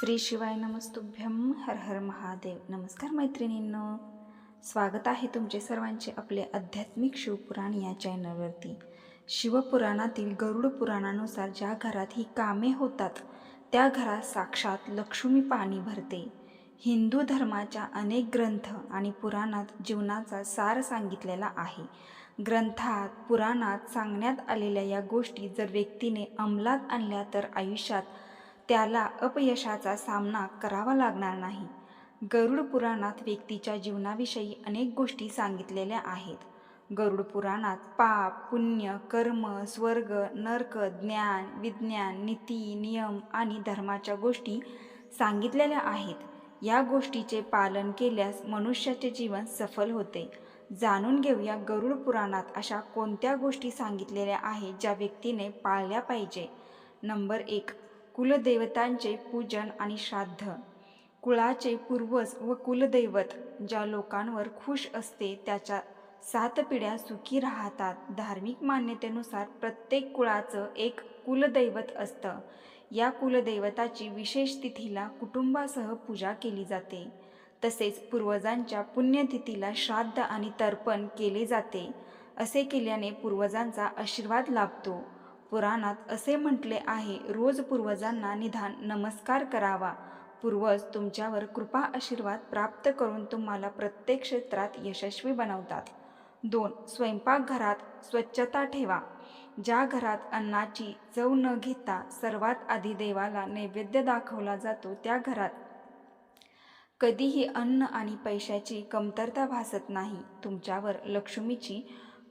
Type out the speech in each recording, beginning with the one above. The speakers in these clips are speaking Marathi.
श्री शिवाय नमस्तुभ्यम हर हर महादेव. नमस्कार मैत्रिणींनो. स्वागत आहे तुमचे सर्वांचे आपले आध्यात्मिक शिवपुराण या चॅनलवरती. शिवपुराणातील गरुड पुराणानुसार ज्या घरात ही कामे होतात त्या घरात साक्षात लक्ष्मी पाणी भरते. हिंदू धर्माच्या अनेक ग्रंथ आणि पुराणात जीवनाचा सार सांगितलेला आहे. ग्रंथात पुराणात सांगण्यात आलेल्या या गोष्टी जर व्यक्तीने अंमलात आणल्या तर आयुष्यात त्याला अपयशाचा सामना करावा लागणार नाही. गरुड पुराणात व्यक्तीच्या जीवनाविषयी अनेक गोष्टी सांगितलेल्या आहेत. गरुड पुराणात पाप पुण्य कर्म स्वर्ग नर्क ज्ञान विज्ञान नीती नियम आणि धर्माच्या गोष्टी सांगितलेल्या आहेत. या गोष्टीचे पालन केल्यास मनुष्याचे जीवन सफल होते. जाणून घेऊया गरुड पुराणात अशा कोणत्या गोष्टी सांगितलेल्या आहेत ज्या व्यक्तीने पाळल्या पाहिजे. नंबर एक कुलदेवतांचे पूजन आणि श्राद्ध. कुळाचे पूर्वज व कुलदैवत ज्या लोकांवर खुश असते त्याच्या सात पिढ्या सुखी राहतात. धार्मिक मान्यतेनुसार प्रत्येक कुळाचं एक कुलदैवत असतं. या कुलदैवताची विशेष तिथीला कुटुंबासह पूजा केली जाते. तसेच पूर्वजांच्या पुण्यतिथीला श्राद्ध आणि तर्पण केले जाते. असे केल्याने पूर्वजांचा आशीर्वाद लाभतो. पुराणात असे म्हटले आहे रोज पूर्वजांना निधान नमस्कार करावा. पूर्वज तुमच्यावर कृपा आशीर्वाद प्राप्त करून तुम्हाला प्रत्येक क्षेत्रात यशस्वी बनवतात. दोन स्वयंपाकघरात स्वच्छता ठेवा. ज्या घरात अन्नाची चव न घेता सर्वात आधी देवाला नैवेद्य दाखवला जातो त्या घरात कधीही अन्न आणि पैशाची कमतरता भासत नाही. तुमच्यावर लक्ष्मीची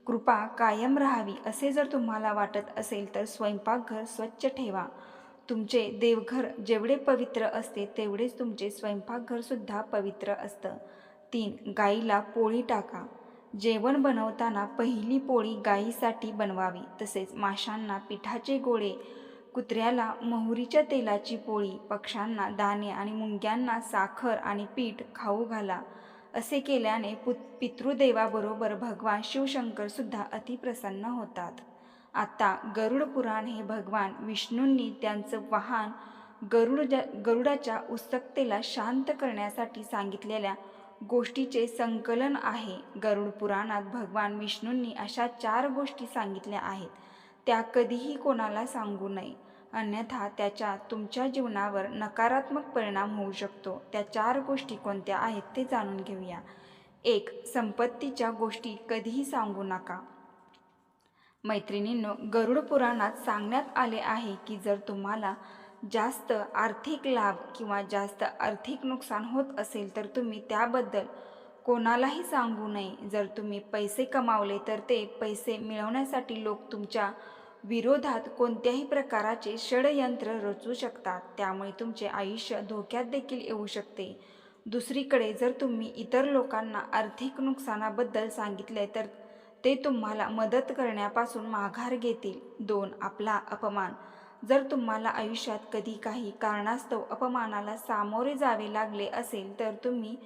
कृपा कायम राहावी असे जर तुम्हाला वाटत असेल तर स्वयंपाकघर स्वच्छ ठेवा. तुमचे देवघर जेवढे पवित्र असते तेवढेच तुमचे स्वयंपाकघरसुद्धा पवित्र असतं. तीन गाईला पोळी टाका. जेवण बनवताना पहिली पोळी गाईसाठी बनवावी. तसेच माशांना पिठाचे गोळे कुत्र्याला मोहरीच्या तेलाची पोळी पक्ष्यांना दाणे आणि मुंग्यांना साखर आणि पीठ खाऊ घाला. असे केल्याने पुत पितृदेवाबरोबर भगवान शिवशंकरसुद्धा अतिप्रसन्न होतात. आता गरुड पुराण हे भगवान विष्णूंनी त्यांचं वाहन गरुड गरुडाच्या उत्सुकतेला शांत करण्यासाठी सांगितलेल्या गोष्टीचे संकलन आहे. गरुड पुराणात भगवान विष्णूंनी अशा चार गोष्टी सांगितल्या आहेत. त्या कधीही कोणाला सांगू नये. अन्यथा त्याच्या तुमच्या जीवनावर नकारात्मक परिणाम होऊ शकतो. त्या चार गोष्टी कोणत्या आहेत ते जाणून घेऊया. एक संपत्तीच्या गोष्टी कधीही सांगू नका. मैत्रिणींनो गरुड पुराणात सांगण्यात आले आहे की जर तुम्हाला जास्त आर्थिक लाभ किंवा जास्त आर्थिक नुकसान होत असेल तर तुम्ही त्याबद्दल कोणालाही सांगू नये. जर तुम्ही पैसे कमावले तर ते पैसे मिळवण्यासाठी लोक तुमच्या विरोधात कोणत्याही प्रकाराचे षडयंत्र रचू शकतात. त्यामुळे तुमचे आयुष्य धोक्यात देखील येऊ शकते. दुसरीकडे जर तुम्ही इतर लोकांना आर्थिक नुकसानाबद्दल सांगितले तर ते तुम्हाला मदत करण्यापासून माघार घेतील. दोन आपला अपमान. जर तुम्हाला आयुष्यात कधी काही कारणास्तव अपमानाला सामोरे जावे लागले असेल तर तुम्ही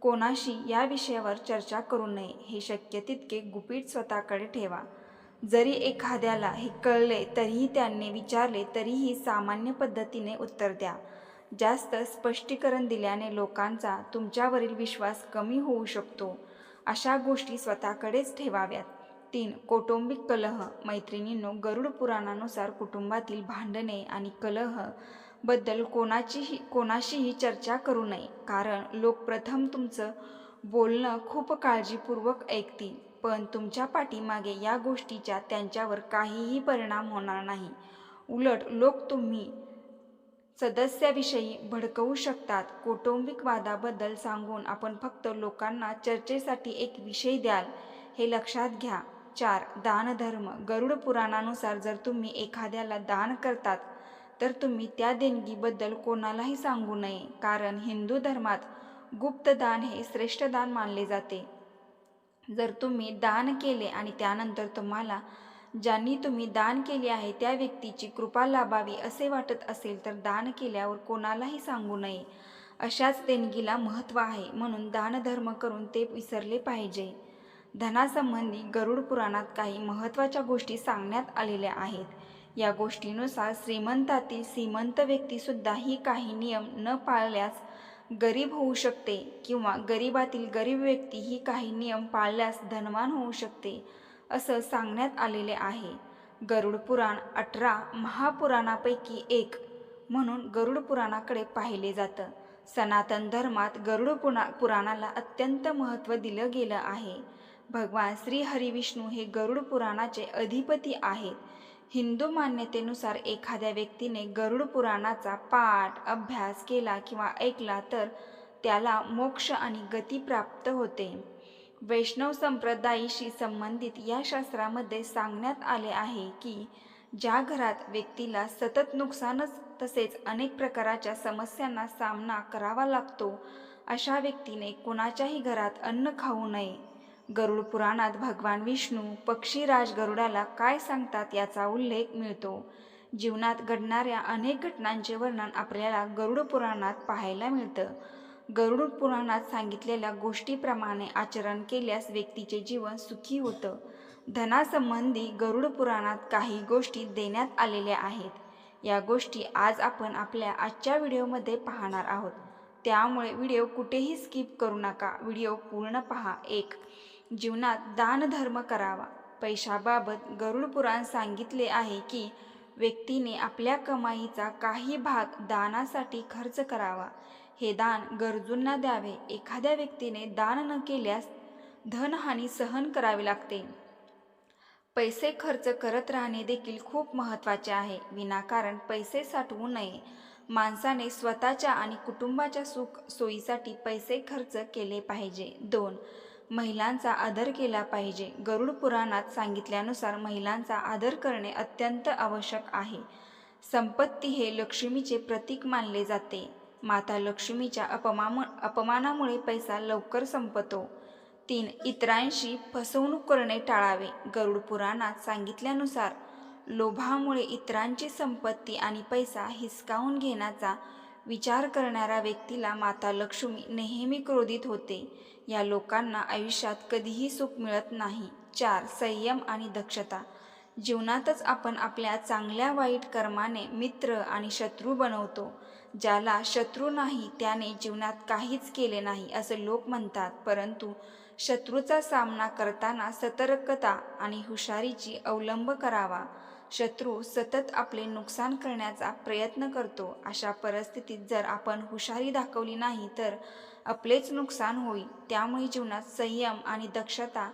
कोणाशी या विषयावर चर्चा करू नये. हे शक्य तितके गुपित स्वतःकडे ठेवा. जरी एखाद्याला हे कळले तरीही त्यांनी विचारले तरीही सामान्य पद्धतीने उत्तर द्या. जास्त स्पष्टीकरण दिल्याने लोकांचा तुमच्यावरील विश्वास कमी होऊ शकतो. अशा गोष्टी स्वतःकडेच ठेवाव्यात. तीन कौटुंबिक कलह. मैत्रिणींनो गरुड पुराणानुसार कुटुंबातील भांडणे आणि कलहबद्दल कोणाचीही कोणाशीही चर्चा करू नये. कारण लोक प्रथम तुमचं बोलणं खूप काळजीपूर्वक ऐकतील. पण तुमच्या पाठीमागे या गोष्टीचा त्यांच्यावर काहीही परिणाम होणार नाही. उलट लोक तुम्ही सदस्याविषयी भडकवू शकतात. कौटुंबिक वादाबद्दल सांगून आपण फक्त लोकांना चर्चेसाठी एक विषय द्याल हे लक्षात घ्या. चार दानधर्म गरुड पुराणानुसार जर तुम्ही एखाद्याला दान करतात तर तुम्ही त्या देणगीबद्दल कोणालाही सांगू नये. कारण हिंदू धर्मात गुप्त दान हे श्रेष्ठ दान मानले जाते. जर तुम्ही दान केले आणि त्यानंतर तुम्हाला ज्यांनी तुम्ही दान केले आहे त्या व्यक्तीची कृपा लाभावी असे वाटत असेल तर दान केल्यावर कोणालाही सांगू नये. अशाच देणगीला महत्त्व आहे म्हणून दानधर्म करून ते विसरले पाहिजे. धनासंबंधी गरुड पुराणात काही महत्त्वाच्या गोष्टी सांगण्यात आलेल्या आहेत. या गोष्टीनुसार श्रीमंतातील श्रीमंत व्यक्तीसुद्धा ही काही नियम न पाळल्यास गरीब होऊ शकते किंवा गरिबातील गरीब व्यक्ती ही काही नियम पाळल्यास धनवान होऊ शकते असं सांगण्यात आलेले आहे. गरुड पुराण अठरा महापुराणापैकी एक म्हणून गरुड पुराणाकडे पाहिले जातं. सनातन धर्मात गरुड पुरा पुराणाला अत्यंत महत्त्व दिलं गेलं आहे. भगवान श्री हरिविष्णू हे गरुड पुराणाचे अधिपती आहेत. हिंदू मान्यतेनुसार एखाद्या व्यक्तीने गरुड पुराणाचा पाठ अभ्यास केला किंवा ऐकला तर त्याला मोक्ष आणि गती प्राप्त होते. वैष्णव संप्रदायाशी संबंधित या शास्त्रामध्ये सांगण्यात आले आहे की ज्या घरात व्यक्तीला सतत नुकसानच तसेच अनेक प्रकारच्या समस्यांना सामना करावा लागतो अशा व्यक्तीने कुणाच्याही घरात अन्न खाऊ नये. गरुड पुराणात भगवान विष्णू पक्षीराज गरुडाला काय सांगतात याचा उल्लेख मिळतो. जीवनात घडणाऱ्या अनेक घटनांचे वर्णन आपल्याला गरुड पुराणात पाहायला मिळतं. गरुड पुराणात सांगितलेल्या गोष्टीप्रमाणे आचरण केल्यास व्यक्तीचे जीवन सुखी होतं. धनासंबंधी गरुड पुराणात काही गोष्टी देण्यात आलेल्या आहेत. या गोष्टी आज आपण आपल्या आजच्या व्हिडिओमध्ये पाहणार आहोत. त्यामुळे व्हिडिओ कुठेही स्किप करू नका. व्हिडिओ पूर्ण पहा. एक जीवनात दानधर्म करावा. पैशाबाबत गरुड पुराण सांगितले आहे की व्यक्तीने आपल्या कमाईचा काही भाग दानासाठी खर्च करावा. हे दान गरजूंना द्यावे. एखाद्या व्यक्तीने दान न केल्यास धनहानी सहन करावी लागते. पैसे खर्च करत राहणे देखील खूप महत्त्वाचे आहे. विनाकारण पैसे साठवू नये. माणसाने स्वतःच्या आणि कुटुंबाच्या सुख सोयीसाठी पैसे खर्च केले पाहिजे. दोन महिलांचा आदर केला पाहिजे. गरुड पुराणात सांगितल्यानुसार महिलांचा आदर करणे अत्यंत आवश्यक आहे. संपत्ती हे लक्ष्मीचे प्रतीक मानले जाते. माता लक्ष्मीच्या अपमान अपमानामुळे पैसा लवकर संपतो. तीन इतरांशी फसवणूक करणे टाळावे. गरुड पुराणात सांगितल्यानुसार लोभामुळे इतरांची संपत्ती आणि पैसा हिसकावून घेण्याचा विचार करणाऱ्या व्यक्तीला माता लक्ष्मी नेहमी क्रोधित होते. या लोकांना आयुष्यात कधीही सुख मिळत नाही. चार संयम आणि दक्षता. जीवनातच आपण आपल्या चांगल्या वाईट कर्माने मित्र आणि शत्रू बनवतो. ज्याला शत्रू नाही त्याने जीवनात काहीच केले नाही असं लोक म्हणतात. परंतु शत्रूचा सामना करताना सतर्कता आणि हुशारीची अवलंब करावा. शत्रू सतत आपले नुकसान करण्याचा प्रयत्न करतो. अशा परिस्थितीत जर आपण हुशारी दाखवली नाही तर आपलेच नुकसान होईल. त्यामुळे जीवनात संयम आणि दक्षता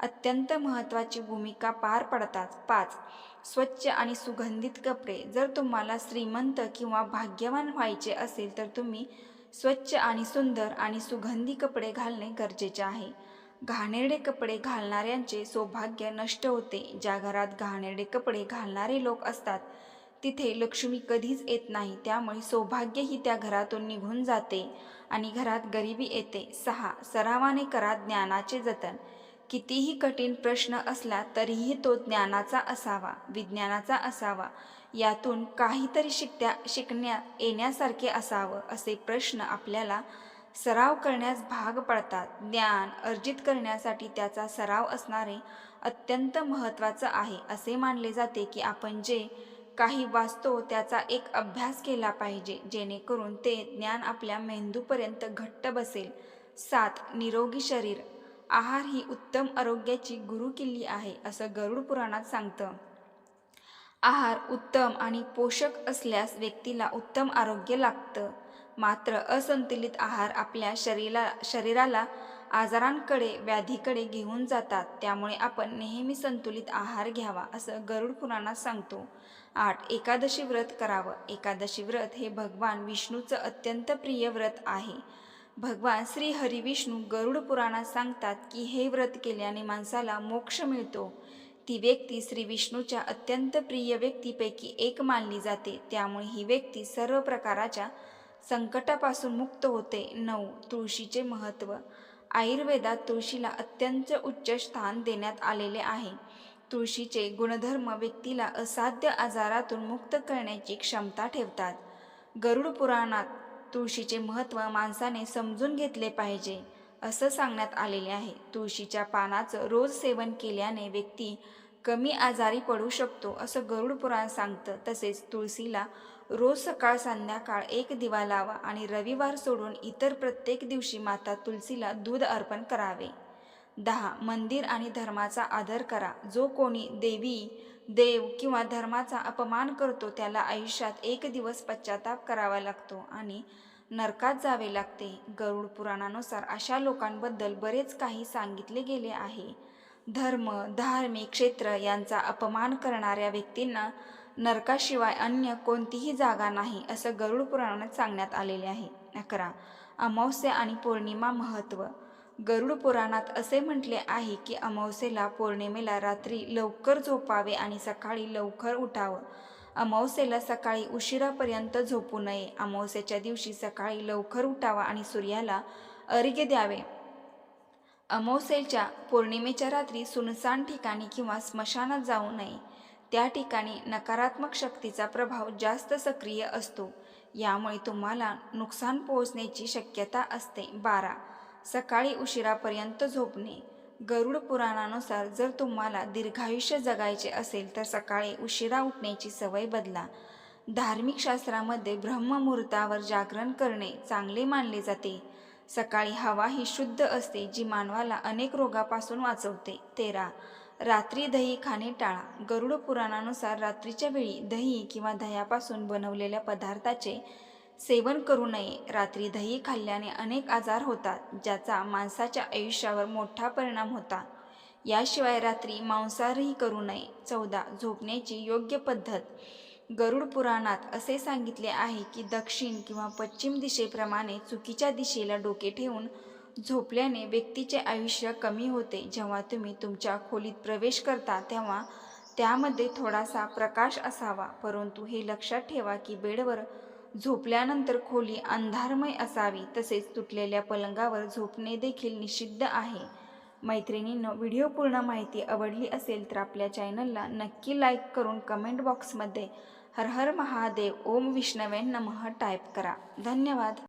अत्यंत महत्त्वाची भूमिका पार पडतात. पाच स्वच्छ आणि सुगंधित कपडे. जर तुम्हाला श्रीमंत किंवा भाग्यवान व्हायचे असेल तर तुम्ही स्वच्छ आणि सुंदर आणि सुगंधी कपडे घालणे गरजेचे आहे. घाणेरडे कपडे घालणाऱ्यांचे सौभाग्य नष्ट होते. ज्या घरात घाणेरडे कपडे घालणारे लोक असतात तिथे लक्ष्मी कधीच येत नाही. त्यामुळे सौभाग्यही त्या घरातून निघून जाते आणि घरात गरिबी येते. सहा सरावाने करा ज्ञानाचे जतन. कितीही कठीण प्रश्न असला तरीही तो ज्ञानाचा असावा विज्ञानाचा असावा. यातून काहीतरी शिकत्या शिकण्या येण्यासारखे असावं असे प्रश्न आपल्याला सराव करण्यास भाग पडतात. ज्ञान अर्जित करण्यासाठी त्याचा सराव असणारे अत्यंत महत्त्वाचं आहे. असे मानले जाते की आपण जे काही वाचतो त्याचा एक अभ्यास केला पाहिजे जेणेकरून ते ज्ञान आपल्या मेंदूपर्यंत घट्ट बसेल. सात निरोगी शरीर. आहार ही उत्तम आरोग्याची गुरुकिल्ली आहे असं गरुड पुराणात सांगतं. आहार उत्तम आणि पोषक असल्यास व्यक्तीला उत्तम आरोग्य लागतं. मात्र असंतुलित आहार आपल्या शरीरा शरीराला आजारांकडे व्याधीकडे घेऊन जातात. त्यामुळे आपण नेहमी संतुलित आहार घ्यावा असं गरुड पुराणात सांगतो. आठ एकादशी व्रत करावं. एकादशी व्रत हे भगवान विष्णूचं अत्यंत प्रिय व्रत आहे. भगवान श्री हरिविष्णू गरुड पुराणात सांगतात की हे व्रत केल्याने माणसाला मोक्ष मिळतो. ती व्यक्ती श्री विष्णूच्या अत्यंत प्रिय व्यक्तीपैकी एक मानली जाते. त्यामुळे ही व्यक्ती सर्व प्रकाराच्या संकटापासून मुक्त होते. नऊ तुळशीचे महत्त्व. आयुर्वेदात तुळशीला अत्यंत उच्च स्थान देण्यात आलेले आहे. तुळशीचे गुणधर्म व्यक्तीला असाध्य आजारातून मुक्त करण्याची क्षमता ठेवतात. गरुड पुराणात तुळशीचे महत्त्व माणसाने समजून घेतले पाहिजे असं सांगण्यात आलेले आहे. तुळशीच्या पानाचं रोज सेवन केल्याने व्यक्ती कमी आजारी पडू शकतो असं गरुड पुराण सांगतं. तसेच तुळशीला रोज सकाळ संध्याकाळ एक दिवा लावा आणि रविवार सोडून इतर प्रत्येक दिवशी माता तुलसीला दूध अर्पण करावे. दहा मंदिर आणि धर्माचा आदर करा. जो कोणी देवी देव किंवा धर्माचा अपमान करतो त्याला आयुष्यात एक दिवस पश्चाताप करावा लागतो आणि नरकात जावे लागते. गरुड पुराणानुसार अशा लोकांबद्दल बरेच काही सांगितले गेले आहे. धर्म धार्मिक क्षेत्र यांचा अपमान करणाऱ्या व्यक्तींना नरकाशिवाय अन्य कोणतीही जागा नाही असं गरुड पुराणात सांगण्यात आलेले आहे. अकरा. अमावस्या आणि पौर्णिमा महत्त्व गरुड पुराणात असे म्हटले आहे की अमावस्येला पौर्णिमेला रात्री लवकर झोपावे आणि सकाळी लवकर उठावं. अमावस्येला सकाळी उशिरापर्यंत झोपू नये. अमावस्येच्या दिवशी सकाळी लवकर उठावा आणि सूर्याला अर्घ्य द्यावे. अमावस्येच्या पौर्णिमेच्या रात्री सुनसान ठिकाणी किंवा स्मशानात जाऊ नये. त्या ठिकाणी नकारात्मक शक्तीचा प्रभाव जास्त सक्रिय असतो. यामुळे तुम्हाला नुकसान पोहोचण्याची शक्यता असते. बारा. सकाळी उशिरापर्यंत झोपणे. गरुड पुराणानुसार जर तुम्हाला दीर्घायुष्य जगायचे असेल तर सकाळी उशिरा उठण्याची सवय बदला. धार्मिक शास्त्रामध्ये ब्रह्ममुहूर्तावर जागरण करणे चांगले मानले जाते. सकाळी हवा ही शुद्ध असते जी मानवाला अनेक रोगापासून वाचवते. तेरा. रात्री दही खाणे टाळा. गरुड पुराणानुसार रात्रीच्या वेळी दही किंवा दह्यापासून बनवलेल्या पदार्थाचे सेवन करू नये. रात्री दही खाल्ल्याने अनेक आजार होतात ज्याचा माणसाच्या आयुष्यावर मोठा परिणाम होता. याशिवाय रात्री मांसाहारही करू नये. चौदा. झोपण्याची योग्य पद्धत. गरुड पुराणात असे सांगितले आहे की दक्षिण किंवा पश्चिम दिशेप्रमाणे चुकीच्या दिशेला डोके ठेवून झोपल्याने व्यक्तीचे आयुष्य कमी होते. जेव्हा तुम्ही तुमच्या खोलीत प्रवेश करता तेव्हा त्यामध्ये थोडासा प्रकाश असावा. परंतु हे लक्षात ठेवा की बेडवर झोपल्यानंतर खोली अंधारमय असावी तसेच तुटलेल्या पलंगावर झोपणे देखील निषिद्ध आहे. मैत्रिणींनो व्हिडिओ पूर्ण माहिती आवडली असेल तर आपल्या चॅनलला नक्की लाईक करून कमेंट बॉक्समध्ये हर हर महादेव ओम विष्णवे नमः टाईप करा. धन्यवाद.